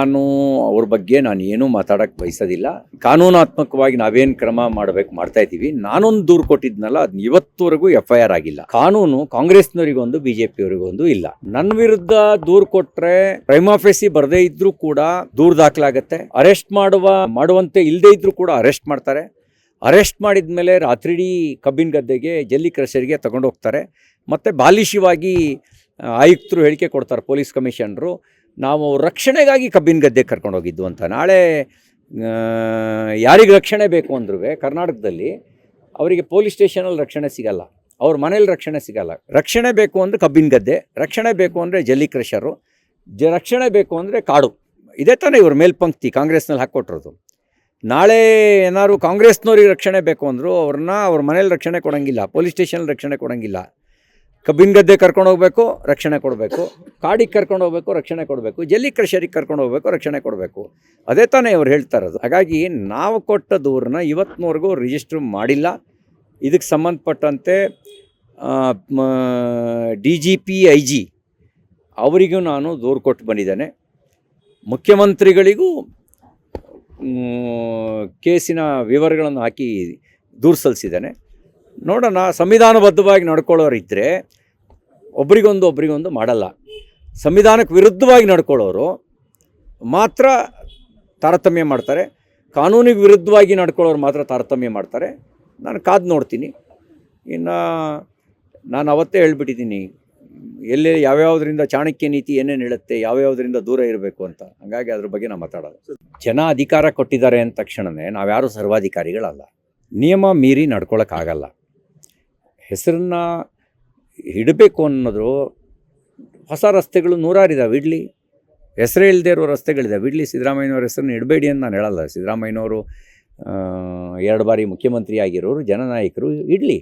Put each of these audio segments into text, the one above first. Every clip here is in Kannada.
ನಾನು ಅವ್ರ ಬಗ್ಗೆ ನಾನು ಏನೂ ಮಾತಾಡಕ್ಕೆ ಬಯಸೋದಿಲ್ಲ. ಕಾನೂನಾತ್ಮಕವಾಗಿ ನಾವೇನು ಕ್ರಮ ಮಾಡಬೇಕು, ಮಾಡ್ತಾ ಇದ್ದೀವಿ. ನಾನೊಂದು ದೂರು ಕೊಟ್ಟಿದ್ನಲ್ಲ ಅದನ್ನ ಇವತ್ತುವರೆಗೂ ಎಫ್ ಐ ಆರ್ ಆಗಿಲ್ಲ. ಕಾನೂನು ಕಾಂಗ್ರೆಸ್ನವರಿಗೊಂದು ಬಿ ಜೆ ಪಿಯವರಿಗೊಂದು ಇಲ್ಲ. ನನ್ನ ವಿರುದ್ಧ ದೂರು ಕೊಟ್ರೆ ಪ್ರೈಮಾಫೆಸಿ ಬರದೇ ಇದ್ರೂ ಕೂಡ ದೂರು ದಾಖಲಾಗತ್ತೆ. ಅರೆಸ್ಟ್ ಮಾಡುವ, ಮಾಡುವಂತೆ ಇಲ್ಲದೇ ಇದ್ರೂ ಕೂಡ ಅರೆಸ್ಟ್ ಮಾಡ್ತಾರೆ. ಅರೆಸ್ಟ್ ಮಾಡಿದ್ಮೇಲೆ ರಾತ್ರಿಡೀ ಕಬ್ಬಿನ ಗದ್ದೆಗೆ ಜಲ್ಲಿ ಕ್ರಷರ್ಗೆ ತಗೊಂಡೋಗ್ತಾರೆ. ಮತ್ತು ಬಾಲಿಶವಾಗಿ ಆಯುಕ್ತರು ಹೇಳಿಕೆ ಕೊಡ್ತಾರೆ, ಪೊಲೀಸ್ ಕಮಿಷನರು. ನಾವು ರಕ್ಷಣೆಗಾಗಿ ಕಬ್ಬಿನ ಗದ್ದೆ ಕರ್ಕೊಂಡು ಹೋಗಿದ್ದು ಅಂತ. ನಾಳೆ ಯಾರಿಗೆ ರಕ್ಷಣೆ ಬೇಕು ಅಂದ್ರೂ ಕರ್ನಾಟಕದಲ್ಲಿ ಅವರಿಗೆ ಪೊಲೀಸ್ ಸ್ಟೇಷನಲ್ಲಿ ರಕ್ಷಣೆ ಸಿಗಲ್ಲ. ಅವ್ರ ಮನೇಲಿ ರಕ್ಷಣೆ ಸಿಗಲ್ಲ. ರಕ್ಷಣೆ ಬೇಕು ಅಂದರೆ ಕಬ್ಬಿನ ಗದ್ದೆ, ರಕ್ಷಣೆ ಬೇಕು ಅಂದರೆ ಜಲ್ಲಿ ಕ್ರಷರು, ಜ, ರಕ್ಷಣೆ ಬೇಕು ಅಂದರೆ ಕಾಡು. ಇದೇ ತಾನೇ ಇವ್ರ ಮೇಲ್ಪಂಕ್ತಿ ಕಾಂಗ್ರೆಸ್ನಲ್ಲಿ ಹಾಕ್ಕೊಟ್ಟಿರೋದು. ನಾಳೆ ಏನಾದ್ರು ಕಾಂಗ್ರೆಸ್ನವ್ರಿಗೆ ರಕ್ಷಣೆ ಬೇಕು ಅಂದರು ಅವ್ರನ್ನ ಅವ್ರ ಮನೇಲಿ ರಕ್ಷಣೆ ಕೊಡೋಂಗಿಲ್ಲ, ಪೊಲೀಸ್ ಸ್ಟೇಷನಲ್ಲಿ ರಕ್ಷಣೆ ಕೊಡೋಂಗಿಲ್ಲ. ಕಬ್ಬಿನ ಗದ್ದೆ ಕರ್ಕೊಂಡು ಹೋಗ್ಬೇಕು, ರಕ್ಷಣೆ ಕೊಡಬೇಕು. ಕಾಡಿಗೆ ಕರ್ಕೊಂಡು ಹೋಗ್ಬೇಕು, ರಕ್ಷಣೆ ಕೊಡಬೇಕು. ಜಲ್ಲಿ ಕ್ರಷರಿಗೆ ಕರ್ಕೊಂಡು ಹೋಗ್ಬೇಕು, ರಕ್ಷಣೆ ಕೊಡಬೇಕು. ಅದೇ ತಾನೇ ಇವ್ರು ಹೇಳ್ತಾ ಇರೋದು ಹಾಗಾಗಿ ನಾವು ಕೊಟ್ಟ ದೂರನ್ನ ಇವತ್ತಿನವರೆಗೂ ರಿಜಿಸ್ಟರ್ ಮಾಡಿಲ್ಲ. ಇದಕ್ಕೆ ಸಂಬಂಧಪಟ್ಟಂತೆ D G P I G ಅವರಿಗೂ ನಾನು ದೂರು ಕೊಟ್ಟು ಬಂದಿದ್ದೇನೆ. ಮುಖ್ಯಮಂತ್ರಿಗಳಿಗೂ ಕೇಸಿನ ವಿವರಗಳನ್ನು ಹಾಕಿ ದೂರು ಸಲ್ಲಿಸಿದ್ದೇನೆ. ನೋಡೋಣ, ಸಂವಿಧಾನಬದ್ಧವಾಗಿ ನಡ್ಕೊಳ್ಳೋರಿದ್ದರೆ ಒಬ್ರಿಗೊಂದು ಒಬ್ರಿಗೊಂದು ಮಾಡಲ್ಲ. ಸಂವಿಧಾನಕ್ಕೆ ವಿರುದ್ಧವಾಗಿ ನಡ್ಕೊಳ್ಳೋರು ಮಾತ್ರ ತಾರತಮ್ಯ ಮಾಡ್ತಾರೆ. ಕಾನೂನಿಗೆ ವಿರುದ್ಧವಾಗಿ ನಡ್ಕೊಳ್ಳೋರು ಮಾತ್ರ ತಾರತಮ್ಯ ಮಾಡ್ತಾರೆ. ನಾನು ಕಾದು ನೋಡ್ತೀನಿ. ಇನ್ನು ನಾನು ಅವತ್ತೇ ಹೇಳ್ಬಿಟ್ಟಿದ್ದೀನಿ ಎಲ್ಲೇ ಯಾವ್ಯಾವುದರಿಂದ ಚಾಣಕ್ಯ ನೀತಿ ಏನೇನು ಹೇಳುತ್ತೆ, ಯಾವ್ಯಾವುದರಿಂದ ದೂರ ಇರಬೇಕು ಅಂತ. ಹಾಗಾಗಿ ಅದ್ರ ಬಗ್ಗೆ ನಾವು ಮಾತಾಡೋದು ಜನ ಅಧಿಕಾರ ಕೊಟ್ಟಿದ್ದಾರೆ ಅಂದ ತಕ್ಷಣವೇ ನಾವ್ಯಾರೂ ಸರ್ವಾಧಿಕಾರಿಗಳಲ್ಲ. ನಿಯಮ ಮೀರಿ ನಡ್ಕೊಳಕ್ಕಾಗಲ್ಲ. ಹೆಸರನ್ನ ಇಡಬೇಕು ಅನ್ನೋದು ಹೊಸ ರಸ್ತೆಗಳು ನೂರಾರಿದ್ದಾವೆ ಇಡ್ಲಿ, ಹೆಸರೇ ಇಲ್ಲದೆ ಇರೋ ರಸ್ತೆಗಳಿದ್ದಾವೆ ಇಡ್ಲಿ ಸಿದ್ದರಾಮಯ್ಯನವ್ರ ಹೆಸರನ್ನ ಇಡಬೇಡಿ ಅಂತ ನಾನು ಹೇಳಲ್ಲ. ಸಿದ್ದರಾಮಯ್ಯನವರು ಎರಡು ಬಾರಿ ಮುಖ್ಯಮಂತ್ರಿ ಆಗಿರೋರು, ಜನನಾಯಕರು ಇಡಲಿ.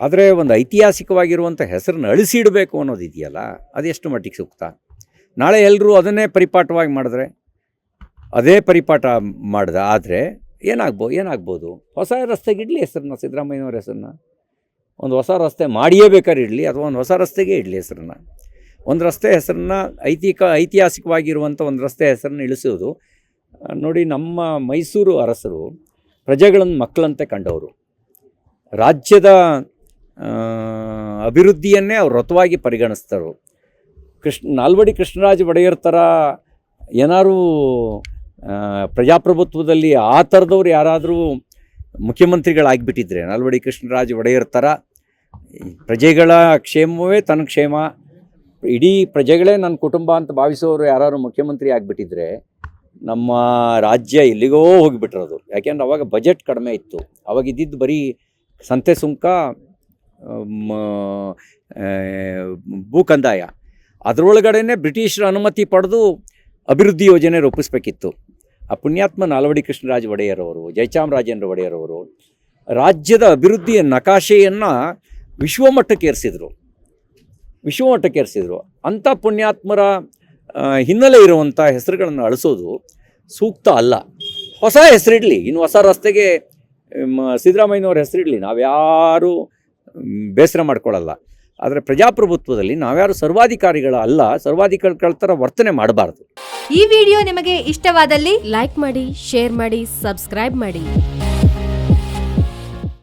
ಆದರೆ ಒಂದು ಐತಿಹಾಸಿಕವಾಗಿರುವಂಥ ಹೆಸರನ್ನ ಅಳಿಸಿಡಬೇಕು ಅನ್ನೋದು ಇದೆಯಲ್ಲ ಅದೆಷ್ಟು ಮಟ್ಟಿಗೆ ಸೂಕ್ತ? ನಾಳೆ ಎಲ್ಲರೂ ಅದನ್ನೇ ಪರಿಪಾಠವಾಗಿ ಮಾಡಿದ್ರೆ, ಅದೇ ಪರಿಪಾಠ ಮಾಡ್ದೆ, ಆದರೆ ಏನಾಗ್ಬೋ, ಏನಾಗ್ಬೋದು? ಹೊಸ ರಸ್ತೆಗೆ ಇಡ್ಲಿ ಹೆಸರನ್ನ, ಸಿದ್ದರಾಮಯ್ಯನವ್ರ ಹೆಸರನ್ನ. ಒಂದು ಹೊಸ ರಸ್ತೆ ಮಾಡಿಯೇ ಬೇಕಾದ್ರೆ ಇಡಲಿ ಅಥವಾ ಒಂದು ಹೊಸ ರಸ್ತೆಗೆ ಇಡಲಿ ಹೆಸರನ್ನು. ಒಂದು ರಸ್ತೆ ಹೆಸರನ್ನ ಐತಿಕ, ಐತಿಹಾಸಿಕವಾಗಿರುವಂಥ ಒಂದು ರಸ್ತೆ ಹೆಸರನ್ನು ಇಳಿಸೋದು. ನೋಡಿ ನಮ್ಮ ಮೈಸೂರು ಅರಸರು, ಪ್ರಜೆಗಳನ್ನು ಮಕ್ಕಳಂತೆ ಕಂಡವರು. ರಾಜ್ಯದ ಅಭಿವೃದ್ಧಿಯನ್ನೇ ಅವ್ರು ರಥವಾಗಿ ಪರಿಗಣಿಸ್ತಾರೆ. ಕೃಷ್ಣ, ನಾಲ್ವಡಿ ಕೃಷ್ಣರಾಜ ಒಡೆಯರ್ ಥರ ಏನಾದರೂ ಪ್ರಜಾಪ್ರಭುತ್ವದಲ್ಲಿ ಆ ಥರದವ್ರು ಯಾರಾದರೂ ಮುಖ್ಯಮಂತ್ರಿಗಳಾಗಿಬಿಟ್ಟಿದ್ರೆ ನಲ್ವಡಿ ಕೃಷ್ಣರಾಜ ಒಡೆಯರ್ ಥರ ಪ್ರಜೆಗಳ ಕ್ಷೇಮವೇ ತನ್ನ ಕ್ಷೇಮ. ಇಡೀ ಪ್ರಜೆಗಳೇ ನನ್ನ ಕುಟುಂಬ ಅಂತ ಭಾವಿಸೋರು ಯಾರು ಮುಖ್ಯಮಂತ್ರಿ ಆಗಿಬಿಟ್ಟಿದ್ರೆ ನಮ್ಮ ರಾಜ್ಯ ಎಲ್ಲಿಗೋ ಹೋಗಿಬಿಟ್ಟಿರೋದು. ಯಾಕೆಂದ್ರೆ ಅವಾಗ ಬಜೆಟ್ ಕಡಿಮೆ ಇತ್ತು. ಅವಾಗ ಇದ್ದಿದ್ದು ಬರೀ ಸಂತೆ ಸುಂಕ ಮ, ಆ, ಭೂ ಕಂದಾಯ ಅದರೊಳಗಡೆನೆ ಬ್ರಿಟಿಷರ ಅನುಮತಿ ಪಡೆದು ಅಭಿವೃದ್ಧಿ ಯೋಜನೆ ರೂಪಿಸ್ಬೇಕಿತ್ತು. ಆ ಪುಣ್ಯಾತ್ಮ ನಾಲ್ವಡಿ ಕೃಷ್ಣರಾಜ ಒಡೆಯರವರು, ಜಯಚಾಮರಾಜೇಂದ್ರ ಒಡೆಯರವರು ರಾಜ್ಯದ ಅಭಿವೃದ್ಧಿಯ ನಕಾಶೆಯನ್ನು ವಿಶ್ವಮಟ್ಟಕ್ಕೆ ಏರಿಸಿದರು. ವಿಶ್ವಮಟ್ಟಕ್ಕೆ ಏರಿಸಿದರು. ಅಂಥ ಪುಣ್ಯಾತ್ಮರ ಹಿನ್ನೆಲೆ ಇರುವಂಥ ಹೆಸರುಗಳನ್ನು ಅಳಿಸೋದು ಸೂಕ್ತ ಅಲ್ಲ. ಹೊಸ ಹೆಸರಿಡಲಿ. ಇನ್ನು ಹೊಸ ರಸ್ತೆಗೆ ಸಿದ್ದರಾಮಯ್ಯನವ್ರ ಹೆಸರಿಡಲಿ. ನಾವು ಯಾರೂ ಬೇಸರ ಮಾಡ್ಕೊಳ್ಳಲ್ಲ ಆದರೆ ಪ್ರಜಾಪ್ರಭುತ್ವದಲ್ಲಿ ನಾವ್ಯಾರು ಸರ್ವಾಧಿಕಾರಿಗಳ ಅಲ್ಲ ಸರ್ವಾಧಿಕಾರಿಗಳ ಥರ ವರ್ತನೆ ಮಾಡಬಾರದು. ಈ ವಿಡಿಯೋ ನಿಮಗೆ ಇಷ್ಟವಾದಲ್ಲಿ ಲೈಕ್ ಮಾಡಿ, ಶೇರ್ ಮಾಡಿ, ಸಬ್ಸ್ಕ್ರೈಬ್ ಮಾಡಿ.